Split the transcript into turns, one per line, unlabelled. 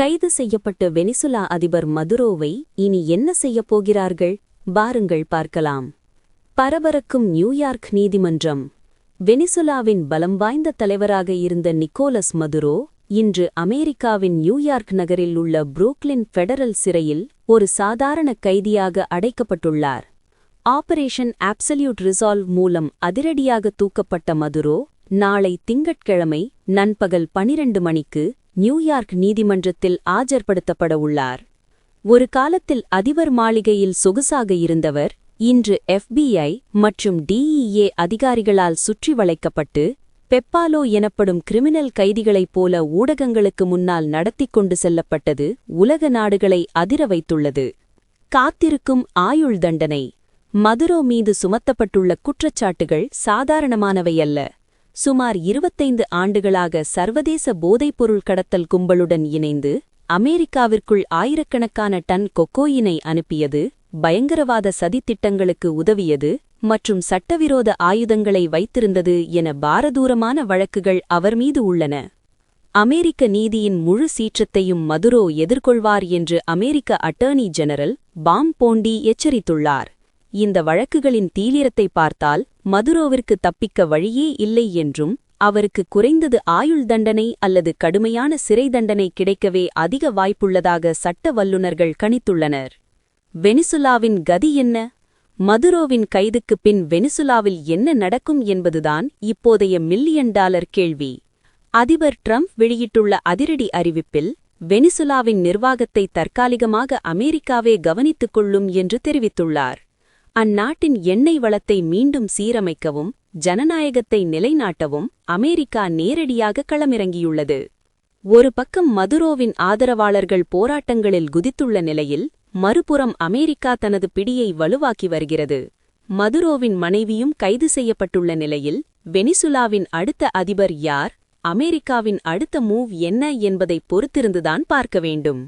கைது செய்யப்பட்ட வெனிசுலா அதிபர் மதுரோவை இனி என்ன செய்யப் போகிறார்கள் பாருங்கள் பார்க்கலாம் பரபரக்கும் நியூயார்க் நீதிமன்றம் வெனிசுலாவின் பலம் வாய்ந்த தலைவராக இருந்த நிக்கோலஸ் மதுரோ இன்று அமெரிக்காவின் நியூயார்க் நகரில் உள்ள புரூக்லின் ஃபெடரல் சிறையில் ஒரு சாதாரண கைதியாக அடைக்கப்பட்டுள்ளார் ஆபரேஷன் ஆப்சல்யூட் ரிசால்வ் மூலம் அதிரடியாக தூக்கப்பட்ட மதுரோ நாளை திங்கட்கிழமை நண்பகல் பனிரண்டு மணிக்கு நியூயார்க் நீதிமன்றத்தில் ஆஜர்படுத்தப்பட உள்ளார் ஒரு காலத்தில் அதிபர் மாளிகையில் சொகுசாக இருந்தவர் இன்று எஃபிஐ மற்றும் டிஇஏ அதிகாரிகளால் சுற்றி வளைக்கப்பட்டு பெப்பாலோ எனப்படும் கிரிமினல் கைதிகளைப் போல ஊடகங்களுக்கு முன்னால் நடத்தி கொண்டு செல்லப்பட்டது உலக நாடுகளை அதிர வைத்துள்ளது காத்திருக்கும் ஆயுள் தண்டனை மதுரோ மீது சுமத்தப்பட்டுள்ள குற்றச்சாட்டுகள் சாதாரணமானவையல்ல சுமார் இருபத்தைந்து ஆண்டுகளாக சர்வதேச போதைப்பொருள் கடத்தல் கும்பலுடன் இணைந்து அமெரிக்காவிற்குள் ஆயிரக்கணக்கான டன் கொக்கோயினை அனுப்பியது பயங்கரவாத சதித்திட்டங்களுக்கு உதவியது மற்றும் சட்டவிரோத ஆயுதங்களை வைத்திருந்தது என பாரதூரமான வழக்குகள் அவர் மீது உள்ளன அமெரிக்க நீதியின் முழு சீற்றத்தையும் மதுரோ எதிர்கொள்வார் என்று அமெரிக்க அட்டர்னி ஜெனரல் பாம் போண்டி எச்சரித்துள்ளார் இந்த வழக்குகளின் தீவிரத்தை பார்த்தால் மதுரோவிற்கு தப்பிக்க வழியே இல்லை என்றும் அவருக்கு குறைந்தது ஆயுள் தண்டனை அல்லது கடுமையான சிறை தண்டனை கிடைக்கவே அதிக வாய்ப்புள்ளதாக சட்ட வல்லுநர்கள் கணித்துள்ளனர் வெனிசுலாவின் கதி என்ன மதுரோவின் கைதுக்குப் பின் வெனிசுலாவில் என்ன நடக்கும் என்பதுதான் இப்போதைய மில்லியன் டாலர் கேள்வி அதிபர் ட்ரம்ப் வெளியிட்டுள்ள அதிரடி அறிவிப்பில் வெனிசுலாவின் நிர்வாகத்தை தற்காலிகமாக அமெரிக்காவே கவனித்துக் கொள்ளும் என்று தெரிவித்துள்ளார் அந்நாட்டின் எண்ணெய் வளத்தை மீண்டும் சீரமைக்கவும் ஜனநாயகத்தை நிலைநாட்டவும் அமெரிக்கா நேரடியாக களமிறங்கியுள்ளது ஒரு பக்கம் மதுரோவின் ஆதரவாளர்கள் போராட்டங்களில் குதித்துள்ள நிலையில் மறுபுறம் அமெரிக்கா தனது பிடியை வலுவாக்கி வருகிறது மதுரோவின் மனைவியும் கைது செய்யப்பட்டுள்ள நிலையில் வெனிசுலாவின் அடுத்த அதிபர் யார் அமெரிக்காவின் அடுத்த மூவ் என்ன என்பதை பொறுத்திருந்துதான் பார்க்க வேண்டும்